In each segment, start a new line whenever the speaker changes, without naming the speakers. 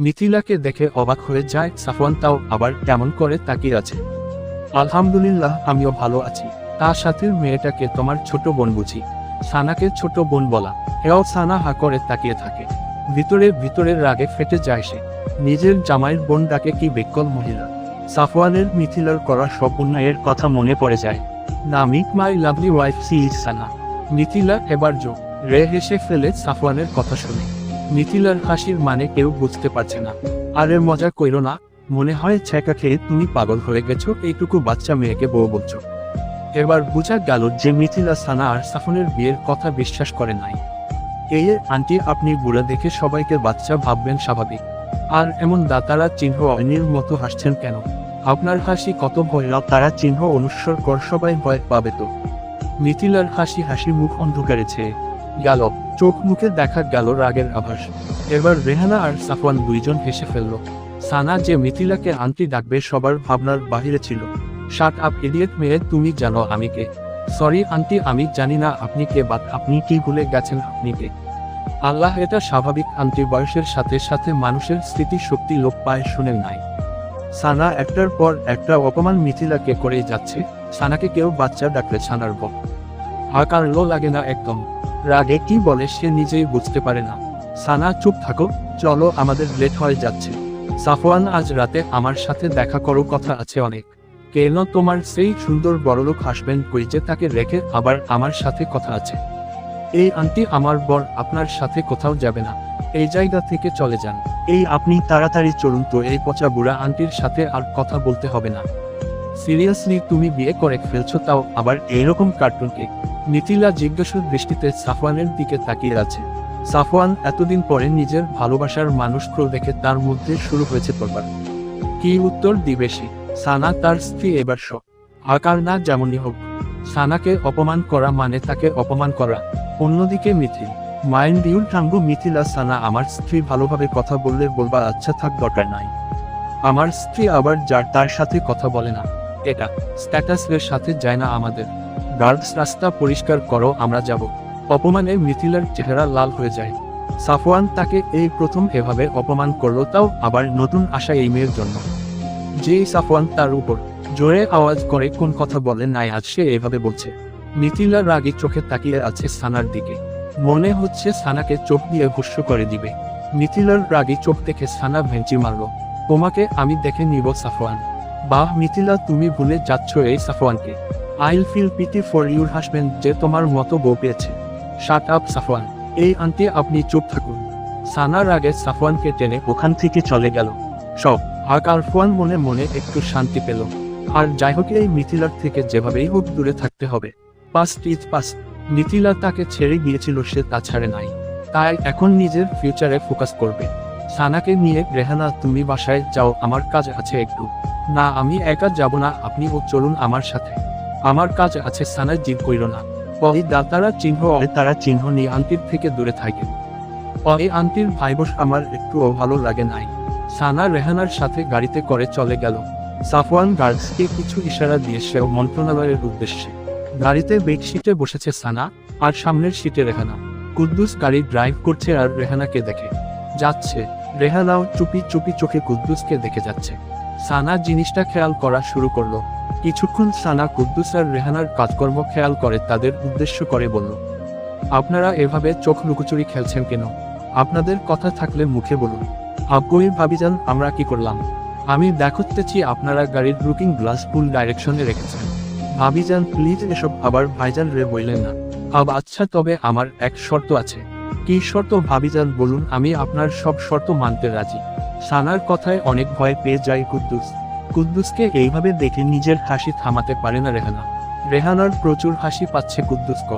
মিথিলাকে দেখে অবাক হয়ে যায় সাফওয়ান, তাও আবার কেমন করে তাকিয়ে আছে। আলহামদুলিল্লাহ, আমিও ভালো আছি। তার সাথে মেয়েটাকে তোমার ছোট বোন বুঝি। সানাকে ছোট বোন বলা। এও সানা হা করে তাকিয়ে থাকে। ভিতরে ভিতরে রাগে ফেটে যায় সে। নিজের জামাইয়ের বোন ডাকে কি বেকল মহিলা। সাফওয়ানের মিথিলার করা সব কথা মনে পড়ে যায়। না meet my lovely wife, she is Sana. Mithila এবার জো রে হেসে ফেলে সাফওয়ানের কথা শুনে। মিথিলার হাসির মানে কেউ বুঝতে পারছে না। আরে মজা কইর না, মনে হয় ছ্যাঁকা খেয়ে তুমি পাগল হয়ে গেছো, এইটুকু বাচ্চা মেয়েকে বউ বলছো। এবার বোঝা গেল যে মিথিলা সানা আর সাফনের বিয়ের কথা বিশ্বাস করে নাই। এই আন্টি, আপনি বুড়া দেখে সবাইকে বাচ্চা ভাববেন স্বাভাবিক। আর এমন দাতারা চিহ্ন অনির মতো হাসছেন কেন? আপনার হাসি কত ভয়ানক তারা চিহ্ন অনুসর কর, সবাই ভয় পাবে তো। মিথিলার হাসি হাসি মুখ অন্ধকারে ছেয়ে গেল। চোখ মুখে দেখা গেল রাগের আভাস। এবার রেহানা আর সাফওয়ান দুইজন হেসে ফেলল। সানা যে মিথিলাকে আন্টি ডাকবে সবার ভাবনার বাহিরে ছিল। শার্ট আপ ইডিয়েট মেয়ে, তুমি জানো আমি কে। সরি আন্টি, আমি জানি না আপনি কে, বাট আপনি কি ভুলে গেছেন আপনি কে? আল্লাহ এটা স্বাভাবিক আন্টি বয়সের সাথে সাথে মানুষের স্মৃতি শক্তি লোপ পায় শুনে নাই। সানা একটার পর একটা অপমান মিথিলাকে করেই যাচ্ছে। সানাকে কেউ বাচ্চা ডাকলে ছানার বল হাকার লো লাগে না একদম। রাগে কি বলে সে নিজেই বুঝতে পারে না। সানা, চুপ থাকো, চলো, আমাদের লেট হয়ে যাচ্ছে। সাফওয়ান, আজ রাতে আমার সাথে দেখা করো কথা আছে অনেক। কেন তোমার সেই সুন্দর বড়লোক হাসবেন্ড কই যে তাকে রেখে আবার আমার সাথে কথা আছে? এই আন্টি আমার বর আপনার সাথে কোথাও যাবে না। এই জায়গা থেকে চলে যান। এই আপনি তাড়াতাড়ি চলুন তো, এই পচা বুড়া আন্টির সাথে আর কথা বলতে হবে না। সিরিয়াসলি তুমি বিয়ে করে ফেলছো তাও আবার এইরকম কার্টুনকে মিথিলা জিজ্ঞাসুর দৃষ্টিতে সাফওয়ানের দিকে তাকিয়ে আছে। সাফওয়ান এতদিন পরে নিজের ভালোবাসার মানুষকে দেখে তার মধ্যে শুরু হয়েছে তোরবার কি উত্তর দিবে সে? সানা তার স্ত্রী এবার সব আকার না যেমনই হোক। সানাকে অপমান করা মানে তাকে অপমান করা। অন্যদিকে মিথিল। মাইন্ড ইউল টাঙ্গু মিথিলা, সানা আমার স্ত্রী ভালোভাবে কথা বললে বলবা আচ্ছা থাক, দরকার নাই। আমার স্ত্রী আবার যার তার সাথে কথা বলে না। এটা স্ট্যাটাসের সাথে যায় না আমাদের। গার্ডস রাস্তা পরিষ্কার করো, আমরা যাব। অপমানে মিথিলার চেহারা লাল হয়ে যায়। সাফওয়ান তাকে এই প্রথম এভাবে অপমান করল, তাও আবার নতুন আশা এই মেয়ের জন্য। যেই সাফওয়ান তার উপর জোরে আওয়াজ করে কোন কথা বলে নাই, আজ সে এভাবে বলছে। মিথিলার রাগী চোখে তাকিয়ে আছে সানার দিকে। মনে হচ্ছে সানাকে চোখ দিয়ে হুস্য করে দিবে। মিথিলার রাগী চোখ দেখে সানা ভেঞ্চি মারল। তোমাকে আমি দেখে নিব, সাফওয়ান। বাহ, মিথিলা, তুমি ভুলে যাচ্ছ এই সাফওয়ানকে। I'll feel pity for your husband যে তোমার মতো বউ পেয়েছে। Shut up Safwan. এই আন্টি, আপনি চুপ থাকুন। সানার আগে সাফওয়ানকে টেনে ওখান থেকে চলে গেল। সব। আর আরফওয়ান মনে মনে একটু শান্তি পেল। আর যাই হোক, এই মিথিলার থেকে যেভাবেই হোক দূরে থাকতে হবে। পাস ইজ পাস মিথিলা তাকে ছেড়ে গিয়েছিল, সে তা ছাড়ে নাই। তাই এখন নিজের ফিউচারে ফোকাস করবে। সানাকে নিয়ে রেহানা, তুমি বাসায় যাও, আমার কাজ আছে একটু। না, আমি একা যাব না আপনি ও চলুন আমার সাথে। আমার কাজ আছে, সানা জিদ কইর না। পরে দাতারা চিহ্ন অয় তারা চিহ্ন নিয়ে আন্টির থেকে দূরে থাকে। পরে আন্টির ভাইবোস আমার একটুও ভালো লাগে নাই। সানা রেহানার সাথে গাড়িতে করে চলে গেল। সাফওয়ান গার্ডসকে কিছু ইশারা দিয়ে সেও মন্ত্রণালয়ের উদ্দেশ্যে। গাড়িতে বেডশিটে বসেছে সানা আর সামনের সিটে রেহানা। কুদ্দুস গাড়ি ড্রাইভ করছে আর রেহানাকে দেখে। যাচ্ছে। রেহানাও চুপি চুপি চোখে কুদ্দুসকে দেখে যাচ্ছে। সানা জিনিসটা খেয়াল করা শুরু করল। কিছুক্ষণ সানা কুদ্দুস আর রেহানার কাজকর্ম খেয়াল করে তাদের উদ্দেশ্য করে বলল, আপনারা এভাবে চোখ লুকোচুরি খেলছেন কেন? আপনাদের কথা থাকলে মুখে বলুন। আব্বুই ভাবিজান, আমরা কি করলাম? আমি দেখাচ্তেছি আপনারা গাড়ির লুকিং গ্লাস ফুল ডাইরেকশনে রেখেছেন। ভাবিজান, প্লিজ এসব আবার ভাইজান রে বললেন না। আব আচ্ছা তবে আমার এক শর্ত আছে। কি শর্ত ভাবিজান বলুন, আমি আপনার সব শর্ত মানতে রাজি। সানার কথায় অনেক ভয় পেয়ে যায় কুদ্দুস। কুদ্দুসকে এইভাবে দেখে নিজের হাসি থামাতে পারে না রেহানা। রেহানার প্রচুর হাসি পাচ্ছে কুদ্দুসকে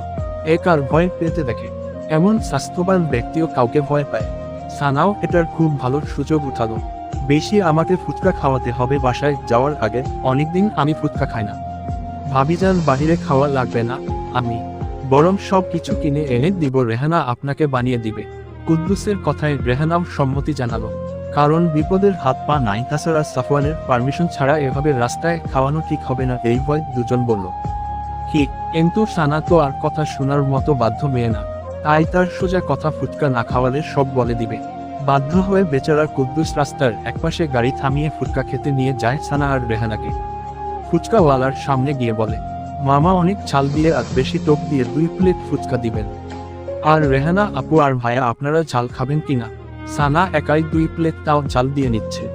এক আর ভয় পেতে দেখে। এমন স্বাস্থ্যবান ব্যক্তিও কাউকে ভয় পায়। সানাও এটার খুব ভালো সুযোগ উঠালো। বেশি আমাকে ফুচকা খাওয়াতে হবে বাসায় যাওয়ার আগে, অনেকদিন আমি ফুচকা খাই না। ভাবিজান বাহিরে খাওয়া লাগবে না, আমি বরং সব কিছু কিনে এনে দিব, রেহানা আপনাকে বানিয়ে দিবে। কুদ্দুসের কথায় রেহানাও সম্মতি জানালো। কারণ বিপদের হাত পা নাই, তাছাড়া সাফওয়ানের পারমিশন ছাড়া এভাবে রাস্তায় খাওয়ানো ঠিক হবে না, এই ভয় দুজন বলল। ঠিক কিন্তু সানা তো আর কথা শোনার মতো বাধ্য মেয়ে না। তাই তার সোজা কথা ফুটকা না খাওয়ালে সব বলে দিবে। বাধ্য হয়ে বেচারার কুদ্দুস রাস্তার একপাশে গাড়ি থামিয়ে ফুটকা খেতে নিয়ে যায় সানা আর রেহানাকে। ফুচকাওয়ালার সামনে গিয়ে বলে মামা অনেক চাল দিয়ে আর বেশি টোপ দিয়ে দুই প্লেট ফুচকা দিবেন। আর রেহানা আপু আর ভাইয়া আপনারা ঝাল খাবেন কিনা? সানা একাই দুই প্লেট তাও চাল দিয়ে নিচ্ছে।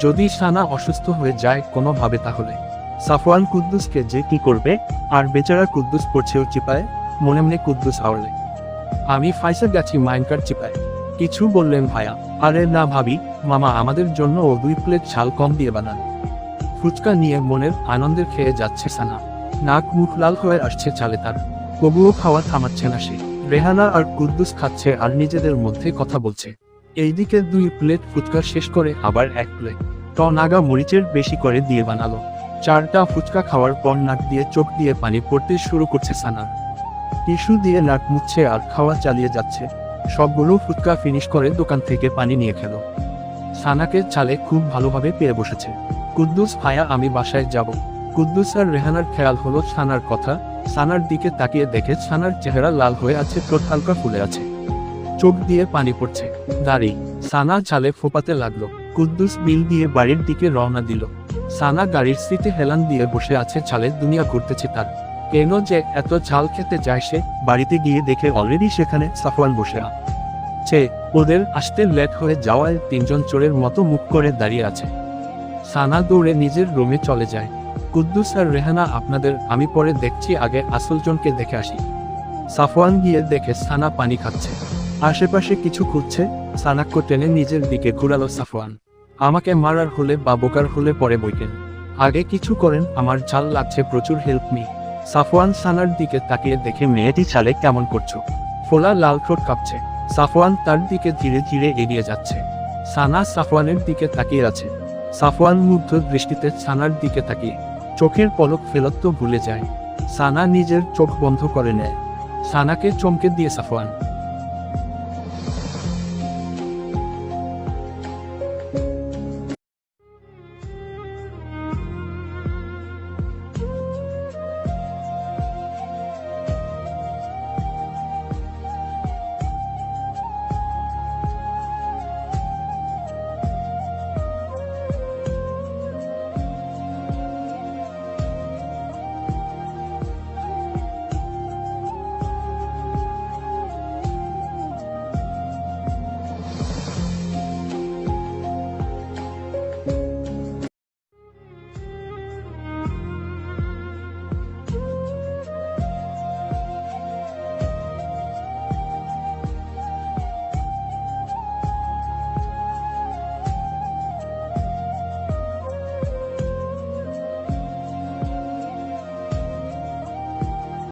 যদি সানা অসুস্থ হয়ে যায় কোনোভাবে তাহলে। সাফওয়ান কুদ্দুসকে যে কি করবে? আর বেচারা কুদ্দুস পড়ছেও চিপায়? মনে মনে কুদ্দুস আওড়লে আমি ফাইসা গেছি মাইনকার চিপায়। কিছু বললেন ভাইয়া। আরে না ভাবি, মামা আমাদের জন্য ও দুই প্লেট ঝাল কম দিয়ে বানান। ফুচকা নিয়ে মনের আনন্দের খেয়ে যাচ্ছে সানা। নাক মুখ লাল হয়ে আসছে চালে তার। তবুও খাওয়া থামাচ্ছে না সে। রেহানা আর কুদ্দুস খাচ্ছে আর নিজেদের মধ্যে কথা বলছে। এইদিকে দুই প্লেট ফুচকা শেষ করে আবার এক প্লেট। ট নাগা মরিচের বেশি করে দিয়ে বানালো। চারটা ফুচকা খাওয়ার পর নাক দিয়ে চোখ দিয়ে পানি পড়তে শুরু করছে সানার টিস্যু দিয়ে নাক মুছছে আর খাওয়া চালিয়ে যাচ্ছে। সবগুলো ফুচকা ফিনিশ করে দোকান থেকে পানি নিয়ে খেলো। সানাকে চালে খুব ভালোভাবে পেয়ে বসেছে। কুদ্দুস ভাইয়া আমি বাসায় যাব। কুদ্দুস আর রেহানার খেয়াল হলো ছানার কথা। ছানার দিকে তাকিয়ে দেখে ছানার চেহারা লাল হয়ে আছে, ঠোঁট হালকা ফুলে আছে। চোখ দিয়ে পানি পড়ছে। দাঁড়ি। সানা চালে ফোপাতে লাগল। কুদ্দুস বিল দিয়ে বাড়ির দিকে রওনা দিল। সানা গাড়ির সিটে হেলান দিয়ে বসে আছে চালে দুনিয়া ঘুরতেছে তার। কেন যে এত ঝাল খেতে যায় সে? বাড়িতে গিয়ে দেখে অলরেডি সেখানে সাফওয়ান বসে আছে ওদের আসতে লেট হয়ে যাওয়ায় তিনজন চোরের মতো মুখ করে দাঁড়িয়ে আছে। সানা দৌড়ে নিজের রুমে চলে যায়। কুদ্দুস আর রেহানা আপনাদের, আমি পরে দেখছি, আগে আসলজনকে দেখে আসি। সাফওয়ান গিয়ে দেখে সানা পানি খাচ্ছে। আশেপাশে কিছু খুঁজছে সানাক্য টেনে নিজের দিকে ঘুরালো সাফওয়ান। আমাকে মারার হলে বা বোকার হলে পরে বইকেন আগে কিছু করেন, আমার ঝাল লাগছে, প্রচুর হেল্প মি সাফওয়ান সানার দিকে তাকিয়ে দেখে মেয়েটি ছালে কেমন করছ। ফোলা লাল ঠোঁট কাঁপছে। সাফওয়ান তার দিকে ধীরে ধীরে এগিয়ে যাচ্ছে। সানা সাফওয়ানের দিকে তাকিয়ে আছে। সাফওয়ান মুগ্ধ দৃষ্টিতে সানার দিকে তাকিয়ে। চোখের পলক ফেলত্ব ভুলে যায়। সানা নিজের চোখ বন্ধ করে নেয়। সানাকে চমকে দিয়ে সাফওয়ান